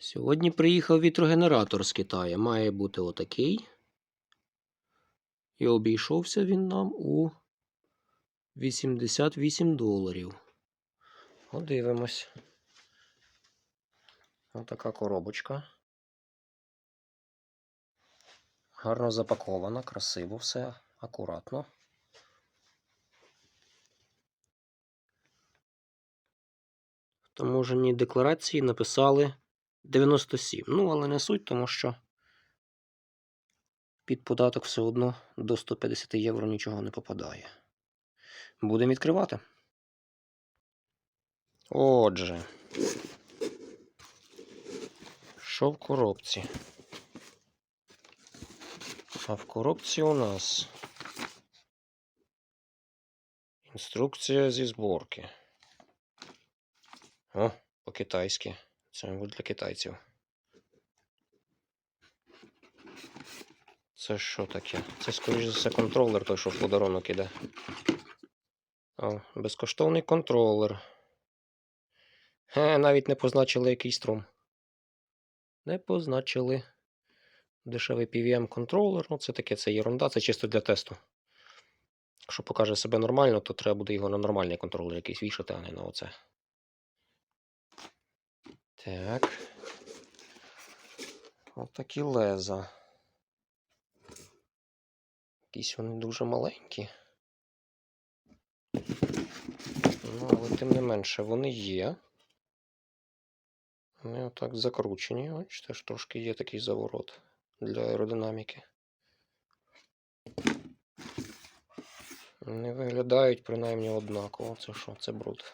Сьогодні приїхав вітрогенератор з Китаю. Має бути отакий. І обійшовся він нам у 88 доларів. Подивимось. Отака коробочка. Гарно запакована, красиво все, акуратно. В таможенній декларації написали 97. Ну, але не суть, тому що під податок все одно до 150 євро нічого не попадає. Будемо відкривати. Отже. Що в коробці? А в коробці у нас інструкція зі зборки. О, по-китайськи. Це, мабуть, для китайців. Це що таке? Це, скоріш за все, контролер, той, що в подарунок іде. О, безкоштовний контролер. Хе, навіть не позначили який струм. Не позначили. Дешевий PVM контролер. Ну, це таке, це ерунда, це чисто для тесту. Якщо покаже себе нормально, то треба буде його на нормальний контролер якийсь вішати, а не на оце. Так. Ось такі леза. Якісь вони дуже маленькі. Ну, але тим не менше, вони є. Вони отак закручені. Ось теж трошки є такий заворот для аеродинаміки. Не виглядають принаймні однаково. Це що? Це бруд.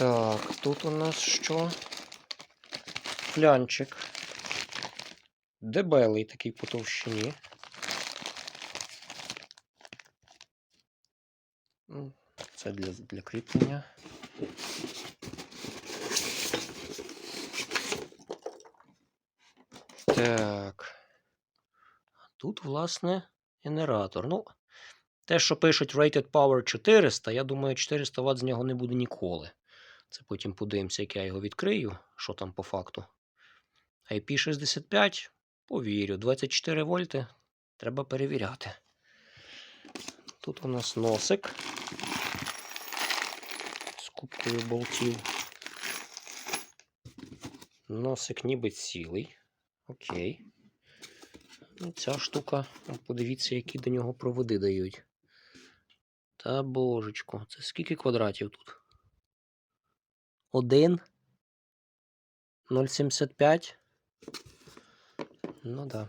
Так, тут у нас що? Флянчик. Дебелий такий по товщині. Це для, для кріплення. Так. Тут, власне, генератор. Ну, те, що пишуть Rated Power 400, я думаю, 400 Вт з нього не буде ніколи. Це потім подивимося, як я його відкрию, що там по факту. IP65, повірю, 24 вольти. Треба перевіряти. Тут у нас носик з кубкою болтів. Носик ніби цілий. Окей. Ну, ця штука, подивіться, які до нього проводи дають. Та божечко, це скільки квадратів тут? Один. 0,75. Ну да.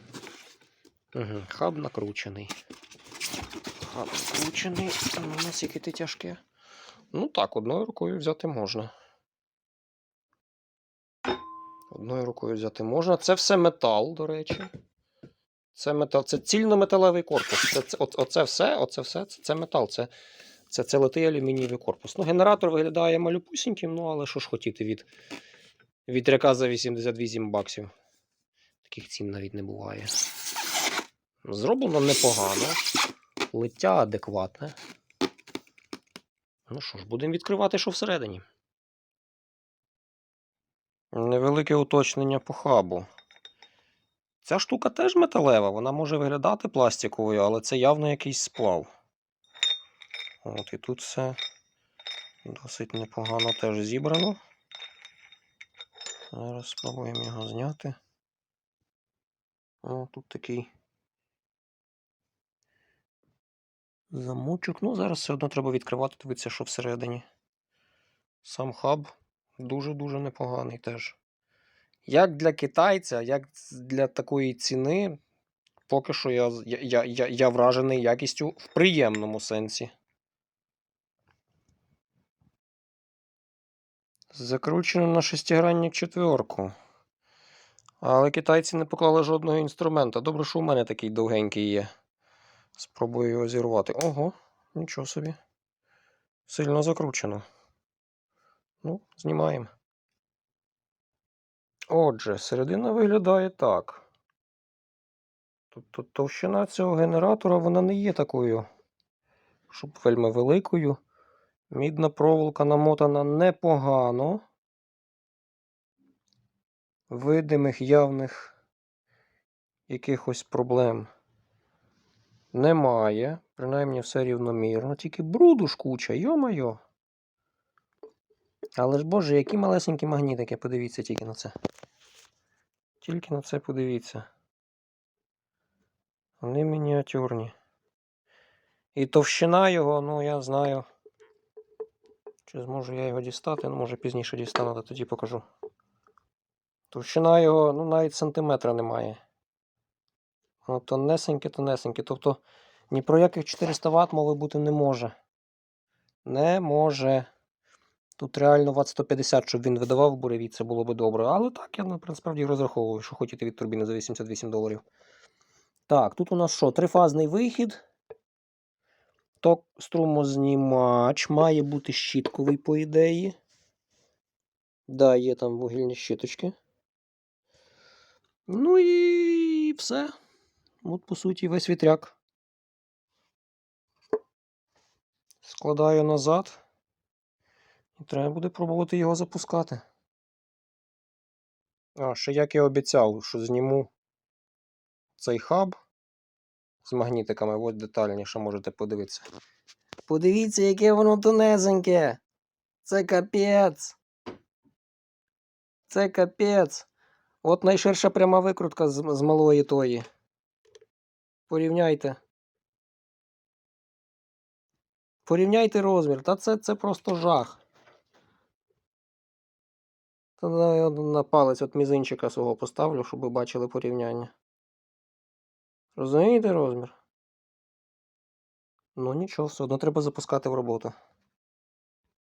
Угу. Хаб накручений. Хаб накручений. Наскільки ти тяжке. Ну так, одною рукою взяти можна. Одною рукою взяти можна. Це все метал, до речі. Це метал, це цільнометалевий корпус. Це, це, оце все, оце все, це, це метал. Це, це, це литий алюмінієвий корпус. Ну, генератор виглядає малюпусіньким, ну але що ж хотіти від вітряка за 88 баксів. Таких цін навіть не буває. Зроблено непогано. Лиття адекватне. Ну що ж, будемо відкривати, що всередині. Невелике уточнення по хабу. Ця штука теж металева, вона може виглядати пластиковою, але це явно якийсь сплав. От і тут все досить непогано теж зібрано. Зараз спробуємо його зняти. О, тут такий замочок. Ну, зараз все одно треба відкривати, дивитися, що всередині. Сам хаб дуже-дуже непоганий теж. Як для китайця, як для такої ціни, поки що я, я, я, я вражений якістю в приємному сенсі. Закручено на шестигранник четверку. Але китайці не поклали жодного інструмента. Добре, що у мене такий довгенький є. Спробую його зірвати. Ого, нічого собі. Сильно закручено. Ну, знімаємо. Отже, середина виглядає так. Тобто товщина цього генератора вона не є такою, щоб вельми великою. Мідна проволока намотана непогано. Видимих явних якихось проблем немає. Принаймні все рівномірно. Тільки бруду ж куча, йо-майо. Але ж боже, які малесенькі магнітики, подивіться тільки на це. Тільки на це подивіться. Вони мініатюрні. І товщина його, ну я знаю. Чи зможу я його дістати? Ну, може пізніше дістану, то тоді покажу. Товщина його, ну, навіть сантиметра немає. Воно тонесеньке, тонесеньке. Тобто ні про яких 400 Вт мови бути не може. Не може. Тут реально Вт 150, щоб він видавав буреві, це було би добре. Але так, я насправді розраховую, що хочете від турбіни за 88 доларів. Так, тут у нас що? Трифазний вихід. Ток струмознімач. Має бути щітковий, по ідеї. Да, є там вугільні щіточки. Ну і все. От, по суті, весь вітряк. Складаю назад. І треба буде пробувати його запускати. А, ще як я обіцяв, що зніму цей хаб з магнітиками, ось детальніше можете подивитися. Подивіться, яке воно тонезеньке. Це капець. Це капець. От найширша пряма викрутка з, з малої тої. Порівняйте. Порівняйте розмір. Та це, це просто жах. Та на, палець от мізинчика свого поставлю, щоб ви бачили порівняння. Розумієте розмір? Ну нічого, все одно треба запускати в роботу.